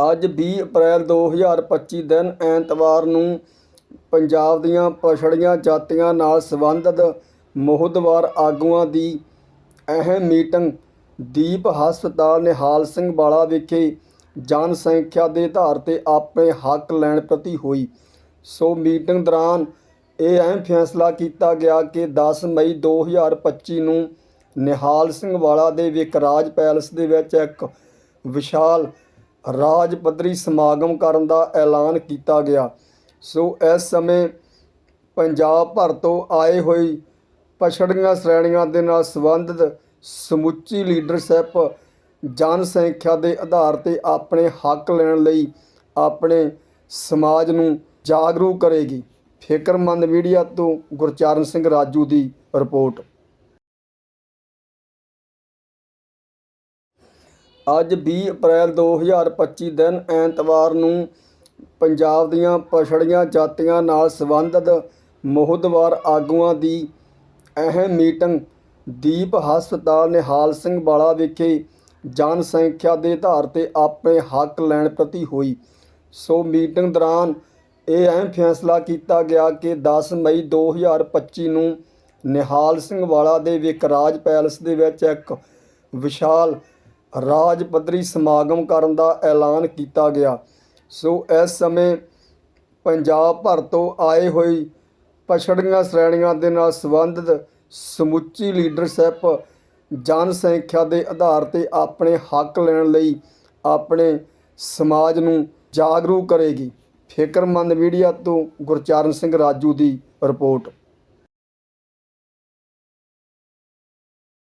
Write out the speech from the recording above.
ਅੱਜ 20 ਅਪ੍ਰੈਲ 2025 ਦਿਨ ਐਤਵਾਰ ਨੂੰ ਪੰਜਾਬ ਦੀਆਂ ਪਛੜੀਆਂ ਜਾਤੀਆਂ ਨਾਲ ਸੰਬੰਧਿਤ ਮੋਹਦਵਾਰ ਆਗੂਆਂ ਦੀ ਅਹਿਮ ਮੀਟਿੰਗ ਦੀਪ ਹਸਪਤਾਲ ਨਿਹਾਲ ਸਿੰਘ ਵਾਲਾ ਵਿਖੇ ਜਨਸੰਖਿਆ ਦੇ ਆਧਾਰ ਤੇ ਆਪਣੇ ਹੱਕ ਲੈਣ ਪ੍ਰਤੀ ਹੋਈ। ਸੋ ਮੀਟਿੰਗ ਦੌਰਾਨ ਇਹ ਅਹਿਮ ਫੈਸਲਾ ਕੀਤਾ ਗਿਆ ਕਿ 10 ਮਈ 2025 ਨੂੰ ਨਿਹਾਲ ਸਿੰਘ ਵਾਲਾ ਦੇ ਵਿਕਰਾਜ ਪੈਲਸ ਦੇ ਵਿੱਚ ਇੱਕ ਵਿਸ਼ਾਲ ਰਾਜ ਪੱਧਰੀ ਸਮਾਗਮ ਕਰਨ ਦਾ ਐਲਾਨ ਕੀਤਾ ਗਿਆ। ਸੋ ਇਸ ਸਮੇਂ ਪੰਜਾਬ ਭਰ ਤੋਂ ਆਏ ਹੋਈ ਪਛੜੀਆਂ ਸ਼੍ਰੇਣੀਆਂ ਦੇ ਨਾਲ ਸੰਬੰਧਿਤ ਸਮੁੱਚੀ ਲੀਡਰਸ਼ਿਪ ਜਨਸੰਖਿਆ ਦੇ ਆਧਾਰ ਤੇ ਆਪਣੇ ਹੱਕ ਲੈਣ ਲਈ ਆਪਣੇ ਸਮਾਜ ਨੂੰ ਜਾਗਰੂਕ ਕਰੇਗੀ। ਫਿਕਰਮੰਦ ਮੀਡੀਆ ਤੋਂ ਗੁਰਚਰਨ ਸਿੰਘ ਰਾਜੂ ਦੀ ਰਿਪੋਰਟ। ਅੱਜ ਵੀਹ ਅਪ੍ਰੈਲ 2025 ਦਿਨ ਐਤਵਾਰ ਨੂੰ ਪੰਜਾਬ ਦੀਆਂ ਪਛੜੀਆਂ ਜਾਤੀਆਂ ਨਾਲ ਸੰਬੰਧਿਤ ਮੋਹਦਵਾਰ ਆਗੂਆਂ ਦੀ ਅਹਿਮ ਮੀਟਿੰਗ ਦੀਪ ਹਸਪਤਾਲ ਨਿਹਾਲ ਸਿੰਘ ਵਾਲਾ ਵਿਖੇ ਜਨਸੰਖਿਆ ਦੇ ਆਧਾਰ ਤੇ ਆਪਣੇ ਹੱਕ ਲੈਣ ਪ੍ਰਤੀ ਹੋਈ। ਸੋ ਮੀਟਿੰਗ ਦੌਰਾਨ ਇਹ ਅਹਿਮ ਫੈਸਲਾ ਕੀਤਾ ਗਿਆ ਕਿ 10 ਮਈ 2025 ਨੂੰ ਨਿਹਾਲ ਸਿੰਘ ਵਾਲਾ ਦੇ ਵਿਕਰਾਜ ਪੈਲਸ ਦੇ ਵਿੱਚ ਇੱਕ ਵਿਸ਼ਾਲ ਰਾਜ ਪੱਧਰੀ ਸਮਾਗਮ ਕਰਨ ਦਾ ਐਲਾਨ ਕੀਤਾ ਗਿਆ। ਸੋ ਇਸ ਸਮੇਂ ਪੰਜਾਬ ਭਰ ਤੋਂ ਆਏ ਹੋਈ ਪਛੜੀਆਂ ਸ਼੍ਰੇਣੀਆਂ ਦੇ ਨਾਲ ਸੰਬੰਧਿਤ ਸਮੁੱਚੀ ਲੀਡਰਸ਼ਿਪ ਜਨਸੰਖਿਆ ਦੇ ਆਧਾਰ ਤੇ ਆਪਣੇ ਹੱਕ ਲੈਣ ਲਈ ਆਪਣੇ ਸਮਾਜ ਨੂੰ ਜਾਗਰੂਕ ਕਰੇਗੀ। ਫਿਕਰਮੰਦ ਮੀਡੀਆ ਤੋਂ ਗੁਰਚਰਨ ਸਿੰਘ ਰਾਜੂ ਦੀ ਰਿਪੋਰਟ।